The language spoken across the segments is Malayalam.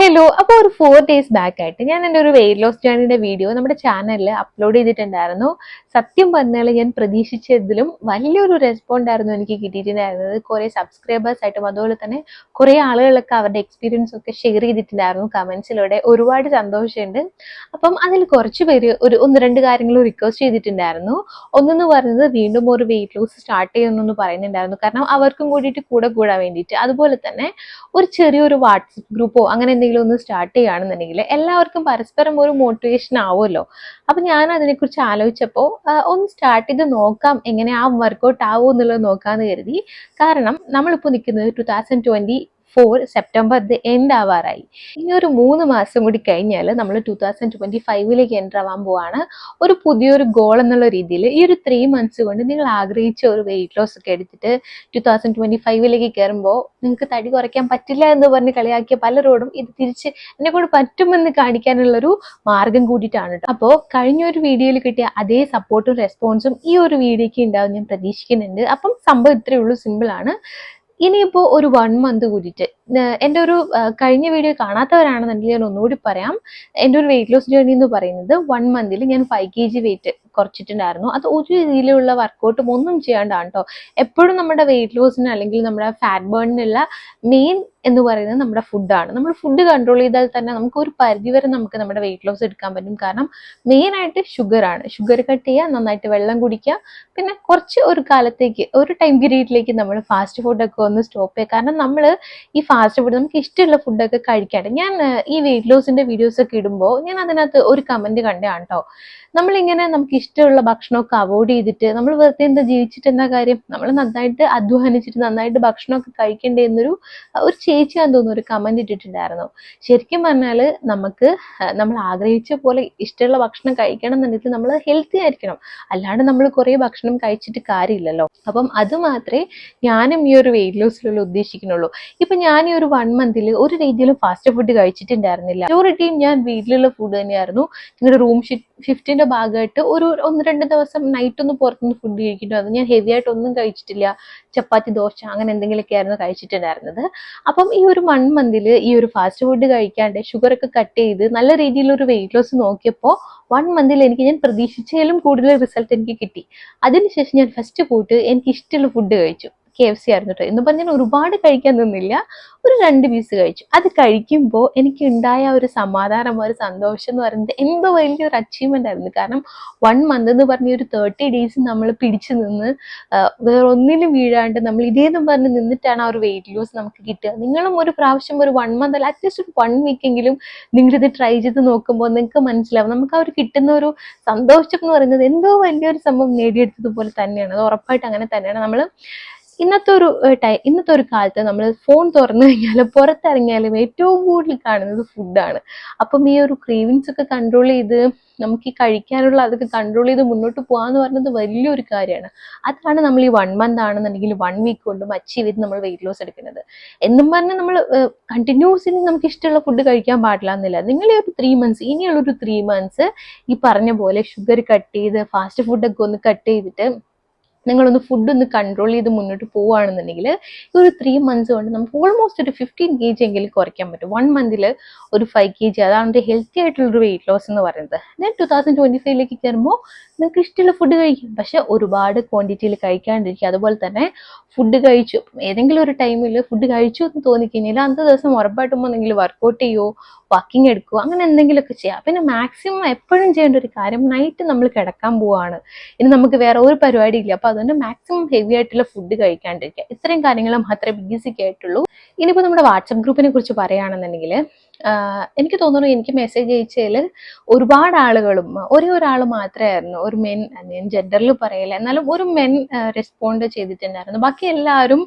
ഹലോ അപ്പോൾ ഒരു ഫോർ ഡേയ്സ് ബാക്ക് ആയിട്ട് ഞാൻ എന്റെ ഒരു വെയിറ്റ് ലോസ് ജേണിയുടെ വീഡിയോ നമ്മുടെ ചാനലിൽ അപ്ലോഡ് ചെയ്തിട്ടുണ്ടായിരുന്നു. സത്യം പറഞ്ഞാൽ ഞാൻ പ്രതീക്ഷിച്ചതിലും വലിയൊരു റെസ്പോണ്ട് ആയിരുന്നു എനിക്ക് കിട്ടിയിട്ടുണ്ടായിരുന്നത്. കുറേ സബ്സ്ക്രൈബേഴ്സ് ആയിട്ടും അതുപോലെ തന്നെ കുറേ ആളുകളൊക്കെ അവരുടെ എക്സ്പീരിയൻസ് ഒക്കെ ഷെയർ ചെയ്തിട്ടുണ്ടായിരുന്നു കമൻസിലൂടെ ഒരുപാട് സന്തോഷമുണ്ട്. അപ്പം അതിൽ കുറച്ച് പേര് ഒരു ഒന്ന് രണ്ട് കാര്യങ്ങൾ റിക്വസ്റ്റ് ചെയ്തിട്ടുണ്ടായിരുന്നു. ഒന്നെന്ന് പറയുന്നത് വീണ്ടും ഒരു വെയിറ്റ് ലോസ് സ്റ്റാർട്ട് ചെയ്യുന്നു പറയുന്നുണ്ടായിരുന്നു. കാരണം അവർക്കും കൂടിയിട്ട് കൂടെ കൂടാൻ വേണ്ടിയിട്ട്. അതുപോലെ തന്നെ ഒരു ചെറിയൊരു വാട്സപ്പ് ഗ്രൂപ്പോ അങ്ങനെ എന്തെങ്കിലും ഒന്ന് സ്റ്റാർട്ട് ചെയ്യുകയാണെന്നുണ്ടെങ്കിൽ എല്ലാവർക്കും പരസ്പരം ഒരു മോട്ടിവേഷൻ ആവുമല്ലോ. അപ്പം ഞാൻ അതിനെക്കുറിച്ച് ആലോചിച്ചപ്പോൾ ഒന്ന് സ്റ്റാർട്ട് ചെയ്ത് നോക്കാം എങ്ങനെ ആ വർക്കൗട്ട് ആവുമോ എന്നുള്ളത് നോക്കാമെന്ന് കരുതി. കാരണം നമ്മളിപ്പോൾ നിൽക്കുന്നത് two thousand twenty four September end ആവാറായി. ഇനി ഒരു മൂന്ന് മാസം കൂടി കഴിഞ്ഞാൽ നമ്മൾ ടു തൗസൻഡ് ട്വന്റി ഫൈവിലേക്ക് എന്റർ ആവാൻ പോവാണ്. ഒരു പുതിയൊരു ഗോൾ എന്നുള്ള രീതിയിൽ ഈ ഒരു ത്രീ മന്ത്സ് കൊണ്ട് നിങ്ങൾ ആഗ്രഹിച്ച ഒരു വെയിറ്റ് ലോസ് ഒക്കെ എടുത്തിട്ട് ടു തൗസൻഡ് ട്വന്റി ഫൈവിലേക്ക് കയറുമ്പോൾ നിങ്ങൾക്ക് തടി കുറയ്ക്കാൻ പറ്റില്ല എന്ന് പറഞ്ഞ് കളിയാക്കിയ പലരോടും ഇത് തിരിച്ച് എന്നെ കൊണ്ട് പറ്റുമെന്ന് കാണിക്കാനുള്ളൊരു മാർഗം കൂടിയിട്ടാണ് അപ്പോൾ കഴിഞ്ഞ ഒരു വീഡിയോയിൽ കിട്ടിയ അതേ സപ്പോർട്ടും റെസ്പോൺസും ഈ ഒരു വീഡിയോയ്ക്ക് ഉണ്ടാവും ഞാൻ പ്രതീക്ഷിക്കുന്നുണ്ട്. അപ്പം സംഭവം ഇത്രയേ ഉള്ളൂ. സിമ്പിളാണ് ഇനിയിപ്പോൾ ഒരു വൺ മന്ത് കൂടിയിട്ട് എന്റെ ഒരു കഴിഞ്ഞ വീഡിയോ കാണാത്തവരാണെന്നുണ്ടെങ്കിൽ ഞാൻ ഒന്നുകൂടി പറയാം. എന്റെ ഒരു വെയിറ്റ് ലോസ് ജേർണി എന്ന് പറയുന്നത് വൺ മന്തിൽ ഞാൻ ഫൈവ് കെ ജി വെയിറ്റ് കുറച്ചിട്ടുണ്ടായിരുന്നു. അത് ഒരു രീതിയിലുള്ള വർക്കൗട്ടും ഒന്നും ചെയ്യാണ്ടാണ് കേട്ടോ എപ്പോഴും നമ്മുടെ വെയിറ്റ് ലോസിന് അല്ലെങ്കിൽ നമ്മുടെ ഫാറ്റ് ബേണിനുള്ള മെയിൻ എന്ന് പറയുന്നത് നമ്മുടെ ഫുഡാണ് നമ്മൾ ഫുഡ് കൺട്രോൾ ചെയ്താൽ തന്നെ നമുക്ക് ഒരു പരിധി വരെ നമുക്ക് നമ്മുടെ വെയിറ്റ് ലോസ് എടുക്കാൻ പറ്റും. കാരണം മെയിൻ ആയിട്ട് ഷുഗർ ആണ്. ഷുഗർ കട്ട് ചെയ്യുക നന്നായിട്ട് വെള്ളം കുടിക്കുക പിന്നെ കുറച്ച് ഒരു കാലത്തേക്ക് ഒരു ടൈം പീരീഡിലേക്ക് നമ്മൾ ഫാസ്റ്റ് ഫുഡൊക്കെ ഒന്ന് സ്റ്റോപ്പ് ചെയ്യുക. കാരണം നമ്മൾ ഈ ഫാസ്റ്റ് ഫുഡ് നമുക്ക് ഇഷ്ടമുള്ള ഫുഡൊക്കെ കഴിക്കാണ്ട്. ഞാൻ ഈ വെയിറ്റ് ലോസിന്റെ വീഡിയോസ് ഒക്കെ ഇടുമ്പോൾ ഞാൻ അതിനകത്ത് ഒരു കമന്റ് കണ്ടാണ് കേട്ടോ നമ്മളിങ്ങനെ നമുക്ക് ഇഷ്ടമുള്ള ഭക്ഷണമൊക്കെ അവോയ്ഡ് ചെയ്തിട്ട് നമ്മൾ വെറുതെ എന്താ ജീവിച്ചിട്ട് എന്താ കാര്യം? നമ്മൾ നന്നായിട്ട് അധ്വാനിച്ചിട്ട് നന്നായിട്ട് ഭക്ഷണമൊക്കെ കഴിക്കണ്ടേ എന്നൊരു ഒരു ചേച്ചിയാന്ന് തോന്നുന്നു ഒരു കമന്റ് ഇട്ടിട്ടുണ്ടായിരുന്നു. ശരിക്കും പറഞ്ഞാൽ നമുക്ക് നമ്മൾ ആഗ്രഹിച്ച പോലെ ഇഷ്ടമുള്ള ഭക്ഷണം കഴിക്കണം എന്നുണ്ടെങ്കിൽ നമ്മൾ ഹെൽത്തി ആയിരിക്കണം. അല്ലാണ്ട് നമ്മൾ കുറേ ഭക്ഷണം കഴിച്ചിട്ട് കാര്യമില്ലല്ലോ. അപ്പം അത് മാത്രമേ ഞാനും ഈ ഒരു വെയിറ്റ് ലോസിലുള്ള ഉദ്ദേശിക്കുന്നുള്ളൂ. ഇപ്പൊ ഞാൻ ഈ ഒരു വൺ മന്തിൽ ഒരു രീതിയിലും ഫാസ്റ്റ് ഫുഡ് കഴിച്ചിട്ടുണ്ടായിരുന്നില്ല. മെജോറിറ്റിയും ഞാൻ വീട്ടിലുള്ള ഫുഡ് തന്നെയായിരുന്നു. ഞങ്ങളുടെ റൂം ഷിഫ്റ്റിന്റെ ഭാഗമായിട്ട് ഒരു ഒന്ന് രണ്ട് ദിവസം നൈറ്റ് ഒന്ന് പുറത്തുനിന്ന് ഫുഡ് കഴിച്ചിട്ടുണ്ടായിരുന്നു ഞാൻ ഹെവി ആയിട്ട് ഒന്നും കഴിച്ചിട്ടില്ല. ചപ്പാത്തി ദോശ അങ്ങനെ എന്തെങ്കിലുമൊക്കെ ആയിരുന്നു കഴിച്ചിട്ടുണ്ടായിരുന്നത്. അപ്പം ഈ ഒരു വൺ മന്തിൽ ഈ ഒരു ഫാസ്റ്റ് ഫുഡ് കഴിക്കാണ്ട് ഷുഗർ ഒക്കെ കട്ട് ചെയ്ത് നല്ല രീതിയിലൊരു വെയിറ്റ് ലോസ് നോക്കിയപ്പോൾ വൺ മന്തിൽ എനിക്ക് ഞാൻ പ്രതീക്ഷിച്ചതിലും കൂടുതൽ റിസൾട്ട് എനിക്ക് കിട്ടി. അതിനുശേഷം ഞാൻ ഫസ്റ്റ് പോയിട്ട് എനിക്ക് ഇഷ്ടമുള്ള ഫുഡ് കഴിച്ചു. കെ എഫ് സി ആയിരുന്നു കേട്ടോ എന്ന് പറഞ്ഞാൽ ഒരുപാട് കഴിക്കാൻ നിന്നില്ല. ഒരു രണ്ട് പീസ് കഴിച്ചു. അത് കഴിക്കുമ്പോൾ എനിക്ക് ഉണ്ടായ ഒരു സമാധാനം ഒരു സന്തോഷം എന്ന് പറയുന്നത് എന്തോ വലിയൊരു അച്ചീവ്മെന്റ് ആയിരുന്നു. കാരണം വൺ മന്ത് എന്ന് പറഞ്ഞ ഒരു തേർട്ടി ഡേയ്സ് നമ്മൾ പിടിച്ചു നിന്ന് വേറെ ഒന്നിലും വീഴാണ്ട് നമ്മൾ ഇതേന്നും പറഞ്ഞ് നിന്നിട്ടാണ് ആ ഒരു വെയിറ്റ് ലോസ് നമുക്ക് കിട്ടുക. നിങ്ങളും ഒരു പ്രാവശ്യം ഒരു വൺ മന്ത് അല്ല അറ്റ്ലീസ്റ്റ് ഒരു വൺ വീക്ക് എങ്കിലും നിങ്ങളിത് ട്രൈ ചെയ്ത് നോക്കുമ്പോൾ നിങ്ങൾക്ക് മനസ്സിലാവും. നമുക്ക് ആ ഒരു കിട്ടുന്ന ഒരു സന്തോഷം എന്ന് പറയുന്നത് എന്തോ വലിയൊരു സംഭവം നേടിയെടുത്തതുപോലെ തന്നെയാണ്. അത് ഉറപ്പായിട്ട് അങ്ങനെ തന്നെയാണ്. നമ്മൾ ഇന്നത്തെ ഒരു ടൈം ഇന്നത്തെ ഒരു കാലത്ത് നമ്മൾ ഫോൺ തുറന്നു കഴിഞ്ഞാലും പുറത്തിറങ്ങിയാലും ഏറ്റവും കൂടുതൽ കാണുന്നത് ഫുഡാണ് അപ്പം ഈ ഒരു ക്രീവിങ്സ് ഒക്കെ കൺട്രോൾ ചെയ്ത് നമുക്ക് ഈ കഴിക്കാനുള്ള അതൊക്കെ കൺട്രോൾ ചെയ്ത് മുന്നോട്ട് പോകാന്ന് പറയുന്നത് വലിയൊരു കാര്യമാണ്. അതാണ് നമ്മൾ ഈ വൺ മന്ത് ആണെന്നുണ്ടെങ്കിൽ വൺ വീക്ക് കൊണ്ടും അച്ചീവ് ചെയ്ത് നമ്മൾ വെയിറ്റ് ലോസ് എടുക്കുന്നത്. എന്നും പറഞ്ഞാൽ നമ്മൾ കണ്ടിന്യൂസ്ലി നമുക്ക് ഇഷ്ടമുള്ള ഫുഡ് കഴിക്കാൻ പാടില്ല എന്നില്ല. നിങ്ങൾ ഈ ഒരു ത്രീ മന്ത്സ് ഇനിയുള്ള ഒരു ത്രീ മന്ത്സ് ഈ പറഞ്ഞ പോലെ ഷുഗർ കട്ട് ചെയ്ത് ഫാസ്റ്റ് ഫുഡൊക്കെ ഒന്ന് കട്ട് ചെയ്തിട്ട് നിങ്ങളൊന്ന് ഫുഡ് ഒന്ന് കൺട്രോൾ ചെയ്ത് മുന്നോട്ട് പോവുകയാണെന്നുണ്ടെങ്കിൽ ഈ ഒരു ത്രീ മന്ത്സ് കൊണ്ട് നമുക്ക് ഓൾമോസ്റ്റ് ഒരു ഫിഫ്റ്റീൻ കെ ജി എങ്കിലും കുറയ്ക്കാൻ പറ്റും. വൺ മന്തിൽ ഒരു ഫൈവ് കെ ജി അതാണ് ഒരു ഹെൽത്തി ആയിട്ടുള്ളൊരു വെയിറ്റ് ലോസ് എന്ന് പറയുന്നത്. ഞാൻ ടു തൗസൻഡ് ട്വന്റി ഫൈവിലേക്ക് കയറുമ്പോൾ നിങ്ങൾക്ക് ഇഷ്ടമുള്ള ഫുഡ് കഴിക്കും. പക്ഷെ ഒരുപാട് ക്വാണ്ടിറ്റിയിൽ കഴിക്കാണ്ടിരിക്കുക. അതുപോലെ തന്നെ ഫുഡ് കഴിച്ചു. ഏതെങ്കിലും ഒരു ടൈമിൽ ഫുഡ് കഴിച്ചു എന്ന് തോന്നിക്കഴിഞ്ഞാൽ അന്നത്തെ ദിവസം ഉറപ്പായിട്ടും എന്തെങ്കിലും വർക്കൗട്ട് ചെയ്യുമോ വാക്കിംഗ് എടുക്കുക അങ്ങനെ എന്തെങ്കിലുമൊക്കെ ചെയ്യാം. പിന്നെ മാക്സിമം എപ്പോഴും ചെയ്യേണ്ട ഒരു കാര്യം നൈറ്റ് നമ്മൾ കിടക്കാൻ പോവാണ്. ഇനി നമുക്ക് വേറെ ഒരു പരിപാടി ഇല്ല. അപ്പൊ അതുകൊണ്ട് മാക്സിമം ഹെവി ആയിട്ടുള്ള ഫുഡ് കഴിക്കാണ്ടിരിക്കുക. ഇത്രയും കാര്യങ്ങൾ മാത്രമേ ബേസിക് ആയിട്ടുള്ളൂ. ഇനിയിപ്പോൾ നമ്മുടെ വാട്സപ്പ് ഗ്രൂപ്പിനെ കുറിച്ച് പറയുകയാണെന്നുണ്ടെങ്കിൽ എനിക്ക് തോന്നുന്നു എനിക്ക് മെസ്സേജ് അയച്ചതിൽ ഒരുപാട് ആളുകളും ഒരേ ഒരാൾ മാത്രമായിരുന്നു. ഒരു മെൻ ഞാൻ ജെൻഡറിൽ പറയില്ല എന്നാലും ഒരു മെൻ റെസ്പോണ്ട് ചെയ്തിട്ടുണ്ടായിരുന്നു. ബാക്കി എല്ലാവരും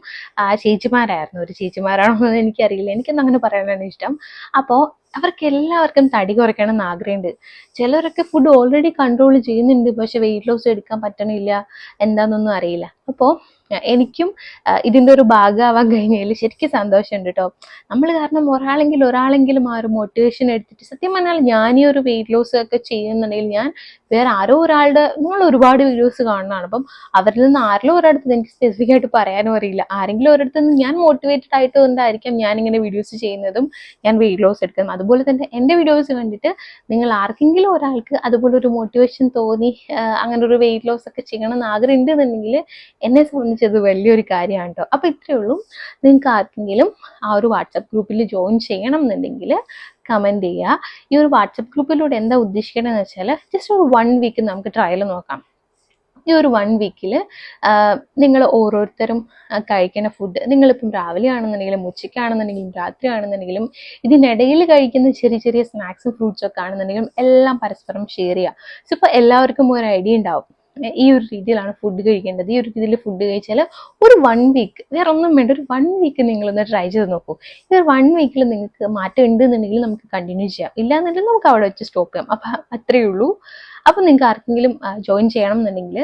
ചേച്ചിമാരായിരുന്നു. ഒരു ചേച്ചിമാരാണോ എന്ന് എനിക്കറിയില്ല. എനിക്കൊന്നും അങ്ങനെ പറയാനാണ് ഇഷ്ടം. അപ്പോൾ അവർക്ക് എല്ലാവർക്കും തടി കുറയ്ക്കണം എന്ന് ആഗ്രഹമുണ്ട്. ചിലരൊക്കെ ഫുഡ് ഓൾറെഡി കൺട്രോൾ ചെയ്യുന്നുണ്ട്. പക്ഷെ വെയിറ്റ് ലോസ് എടുക്കാൻ പറ്റണില്ല. എന്താണെന്നൊന്നും അറിയില്ല. അപ്പോൾ എനിക്കും ഇതിന്റെ ഒരു ഭാഗമാവാൻ കഴിഞ്ഞതിൽ ശരിക്കും സന്തോഷമുണ്ട് കേട്ടോ നമ്മൾ കാരണം ഒരാളെങ്കിലും ഒരാളെങ്കിലും ആ ഒരു മോട്ടിവേഷൻ എടുത്തിട്ട് സത്യം പറഞ്ഞാൽ ഞാൻ ഒരു വെയിറ്റ് ലോസ് ഒക്കെ ചെയ്യുന്നുണ്ടെങ്കിൽ ഞാൻ വേറെ ആരോ ഒരാളുടെ നമ്മൾ ഒരുപാട് വീഡിയോസ് കാണുന്നതാണ്. അപ്പം അവരിൽ നിന്ന് ആരിലും ഒരിടത്ത് എനിക്ക് സ്പെസിഫിക് ആയിട്ട് പറയാനും അറിയില്ല. ആരെങ്കിലും ഒരിടത്ത് നിന്ന് ഞാൻ മോട്ടിവേറ്റഡ് ആയിട്ട് കൊണ്ടായിരിക്കാം ഞാൻ ഇങ്ങനെ വീഡിയോസ് ചെയ്യുന്നതും ഞാൻ വെയിറ്റ് ലോസ് എടുക്കുന്നതും. അതുപോലെ തന്നെ എന്റെ വീഡിയോസ് കണ്ടിട്ട് നിങ്ങൾ ആർക്കെങ്കിലും ഒരാൾക്ക് അതുപോലെ ഒരു മോട്ടിവേഷൻ തോന്നി അങ്ങനെ ഒരു വെയിറ്റ് ലോസ് ഒക്കെ ചെയ്യണം എന്ന് ആഗ്രഹം ഉണ്ടെന്നുണ്ടെങ്കിൽ എന്നെ സംബന്ധിച്ചത് വലിയൊരു കാര്യമാണ് കേട്ടോ. അപ്പോൾ ഇത്രയേ ഉള്ളൂ. നിങ്ങൾക്ക് ആർക്കെങ്കിലും ആ ഒരു വാട്സപ്പ് ഗ്രൂപ്പിൽ ജോയിൻ ചെയ്യണം എന്നുണ്ടെങ്കിൽ കമന്റ് ചെയ്യുക. ഈ ഒരു വാട്സപ്പ് ഗ്രൂപ്പിലൂടെ എന്താ ഉദ്ദേശിക്കണമെന്ന് വെച്ചാൽ ജസ്റ്റ് ഒരു വൺ വീക്ക് നമുക്ക് ട്രയൽ നോക്കാം. ഈ ഒരു വൺ വീക്കിൽ നിങ്ങൾ ഓരോരുത്തരും കഴിക്കുന്ന ഫുഡ് നിങ്ങളിപ്പം രാവിലെ ആണെന്നുണ്ടെങ്കിലും ഉച്ചയ്ക്കാണെന്നുണ്ടെങ്കിലും രാത്രി ആണെന്നുണ്ടെങ്കിലും ഇതിനിടയിൽ കഴിക്കുന്ന ചെറിയ ചെറിയ സ്നാക്സും ഫ്രൂട്ട്സൊക്കെ ആണെന്നുണ്ടെങ്കിലും എല്ലാം പരസ്പരം ഷെയർ ചെയ്യുക. സോ ഇപ്പോൾ എല്ലാവർക്കും ഒരു ഐഡിയ ഉണ്ടാവും. ഈ ഒരു രീതിയിലാണ് ഫുഡ് കഴിക്കേണ്ടത്. ഈ ഒരു രീതിയിൽ ഫുഡ് കഴിച്ചാൽ ഒരു വൺ വീക്ക് വേറെ ഒന്നും വേണ്ട ഒരു വൺ വീക്ക് നിങ്ങളൊന്ന് ട്രൈ ചെയ്ത് നോക്കൂ. ഈ ഒരു വൺ വീക്കിൽ നിങ്ങൾക്ക് മാറ്റം ഉണ്ട് എന്നുണ്ടെങ്കിൽ നമുക്ക് കണ്ടിന്യൂ ചെയ്യാം. ഇല്ല എന്നുണ്ടെങ്കിൽ നമുക്ക് അവിടെ വെച്ച് സ്റ്റോപ്പ് ചെയ്യാം. അപ്പം അത്രയേ ഉള്ളൂ. അപ്പം നിങ്ങൾക്ക് ആർക്കെങ്കിലും ജോയിൻ ചെയ്യണം എന്നുണ്ടെങ്കിൽ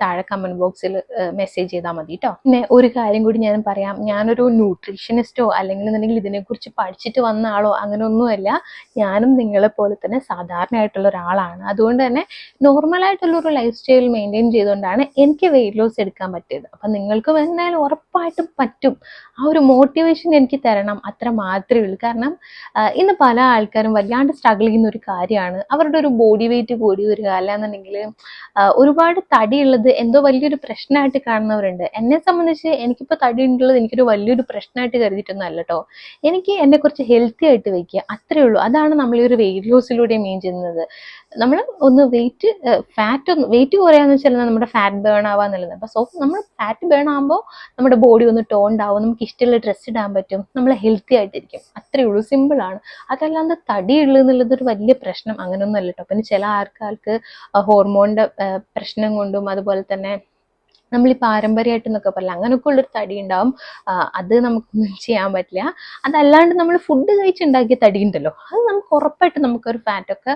താഴെ കമന്റ് ബോക്സിൽ മെസ്സേജ് ചെയ്താൽ മതി കേട്ടോ പിന്നെ ഒരു കാര്യം കൂടി ഞാൻ പറയാം. ഞാനൊരു ന്യൂട്രീഷനിസ്റ്റോ അല്ലെങ്കിൽ എന്നുണ്ടെങ്കിൽ ഇതിനെക്കുറിച്ച് പഠിച്ചിട്ട് വന്ന ആളോ അങ്ങനെ ഒന്നുമല്ല ഞാനും നിങ്ങളെ പോലെ തന്നെ സാധാരണയായിട്ടുള്ള ഒരാളാണ്. അതുകൊണ്ട് തന്നെ നോർമലായിട്ടുള്ളൊരു ലൈഫ് സ്റ്റൈൽ മെയിന്റെയിൻ ചെയ്തുകൊണ്ടാണ് എനിക്ക് വെയിറ്റ് ലോസ് എടുക്കാൻ പറ്റിയത്. അപ്പം നിങ്ങൾക്ക് എന്തായാലും ഉറപ്പായിട്ടും പറ്റും. ആ ഒരു മോട്ടിവേഷൻ എനിക്ക് തരണം. അത്ര മാത്രമേ ഉള്ളൂ. കാരണം ഇന്ന് പല ആൾക്കാരും വല്ലാണ്ട് സ്ട്രഗിൾ ചെയ്യുന്ന ഒരു കാര്യമാണ്. അവരുടെ ഒരു ബോഡി വെയിറ്റ് കൂടി വരിക അല്ലാന്നുണ്ടെങ്കിൽ ഒരുപാട് തടിയുള്ളത് എന്തോ വലിയൊരു പ്രശ്നമായിട്ട് കാണുന്നവരുണ്ട്. എന്നെ സംബന്ധിച്ച് എനിക്കിപ്പോൾ തടി ഉണ്ടുള്ളത് എനിക്കൊരു വലിയൊരു പ്രശ്നമായിട്ട് കരുതിയിട്ടൊന്നും അല്ല കേട്ടോ എനിക്ക് എന്നെ കുറച്ച് ഹെൽത്തി ആയിട്ട് വെക്കുക അത്രേ ഉള്ളൂ. അതാണ് നമ്മൾ ഈ ഒരു വെയിറ്റ് ലോസിലൂടെ മീൻ ചെയ്യുന്നത്. നമ്മൾ ഒന്ന് വെയിറ്റ് ഫാറ്റ് ഒന്ന് വെയിറ്റ് കുറയാന്ന് വെച്ചാൽ നമ്മുടെ ഫാറ്റ് ബേൺ ആവാന്നുള്ളത് അപ്പോൾ സോ നമ്മൾ ഫാറ്റ് ബേൺ ആകുമ്പോൾ നമ്മുടെ ബോഡി ഒന്ന് ടോൺഡ് ആവും നമുക്ക് ഇഷ്ടമുള്ള ഡ്രസ്സ് ഇടാൻ പറ്റും നമ്മൾ ഹെൽത്തി ആയിട്ടിരിക്കും. അത്രേ ഉള്ളൂ സിമ്പിൾ ആണ്. അതല്ലാണ്ട് തടി ഉള്ളു എന്നുള്ളത് ഒരു വലിയ പ്രശ്നം അങ്ങനെയൊന്നും അല്ല കേട്ടോ പിന്നെ ചില ആൾക്കാർക്ക് ഹോർമോണിന്റെ പ്രശ്നം കൊണ്ടും അതുപോലെ തന്നെ നമ്മൾ ഈ പാരമ്പര്യമായിട്ട് എന്നൊക്കെ പറയില്ല അങ്ങനെയൊക്കെ ഉള്ളൊരു തടി ഉണ്ടാവും. അത് നമുക്ക് ചെയ്യാൻ പറ്റില്ല. അതല്ലാണ്ട് നമ്മൾ ഫുഡ് കഴിച്ചുണ്ടാക്കിയ തടി ഉണ്ടല്ലോ അത് നമുക്ക് ഉറപ്പായിട്ട് നമുക്കൊരു ഫാറ്റൊക്കെ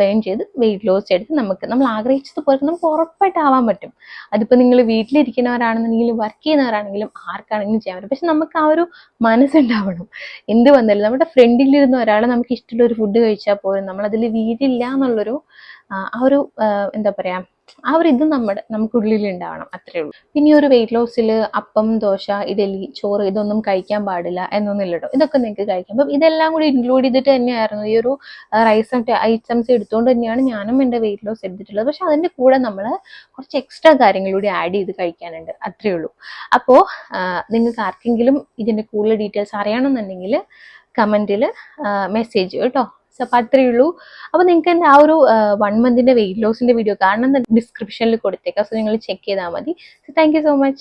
ബേൺ ചെയ്ത് വെയിറ്റ് ലോസ് ചെയ്ത് നമുക്ക് നമ്മൾ ആഗ്രഹിച്ചതുപോലെ നമുക്ക് ഉറപ്പായിട്ട് ആവാൻ പറ്റും. അതിപ്പോൾ നിങ്ങൾ വീട്ടിലിരിക്കുന്നവരാണെന്നുണ്ടെങ്കിലും വർക്ക് ചെയ്യുന്നവരാണെങ്കിലും ആർക്കാണെങ്കിലും ചെയ്യാൻ പറ്റും. പക്ഷെ നമുക്ക് ആ ഒരു മനസ്സുണ്ടാവണം. എന്ത് വന്നാലും നമ്മുടെ ഫ്രണ്ടിലിരുന്ന ഒരാൾ നമുക്ക് ഇഷ്ടമുള്ള ഒരു ഫുഡ് കഴിച്ചാൽ പോലും നമ്മളതിൽ വീടില്ല എന്നുള്ളൊരു ആ ഒരു എന്താ പറയാ ആ ഒരു ഇത് നമ്മുടെ നമുക്കുള്ളിൽ ഉണ്ടാവണം അത്രേ ഉള്ളൂ. പിന്നെ ഒരു വെയിറ്റ് ലോസിൽ അപ്പം ദോശ ഇഡലി ചോറ് ഇതൊന്നും കഴിക്കാൻ പാടില്ല എന്നൊന്നുമില്ല ഇതൊക്കെ നിങ്ങൾക്ക് കഴിക്കാം. അപ്പം ഇതെല്ലാം കൂടി ഇൻക്ലൂഡ് ചെയ്തിട്ട് തന്നെയായിരുന്നു ഈ ഒരു റൈസ് ഐറ്റംസ് എടുത്തുകൊണ്ട് തന്നെയാണ് ഞാനും എന്റെ വെയിറ്റ് ലോസ് എടുത്തിട്ടുള്ളത്. പക്ഷെ അതിന്റെ കൂടെ നമ്മൾ കുറച്ച് എക്സ്ട്രാ കാര്യങ്ങൾ കൂടി ആഡ് ചെയ്ത് കഴിക്കാനുണ്ട്. അത്രേ ഉള്ളൂ. അപ്പോൾ നിങ്ങൾക്ക് ആർക്കെങ്കിലും ഇതിന്റെ കൂടുതൽ ഡീറ്റെയിൽസ് അറിയണമെന്നുണ്ടെങ്കിൽ കമന്റിൽ മെസ്സേജ് കേട്ടോ. സോ അത്രയേ ഉള്ളൂ അപ്പോൾ നിങ്ങൾക്ക് എന്റെ ആ ഒരു വൺ മന്തിന്റെ വെയിറ്റ് ലോസിന്റെ വീഡിയോ കാണണം ഡിസ്ക്രിപ്ഷനിൽ കൊടുത്തേക്കാം. സോ നിങ്ങൾ ചെക്ക് ചെയ്താൽ മതി. So thank so much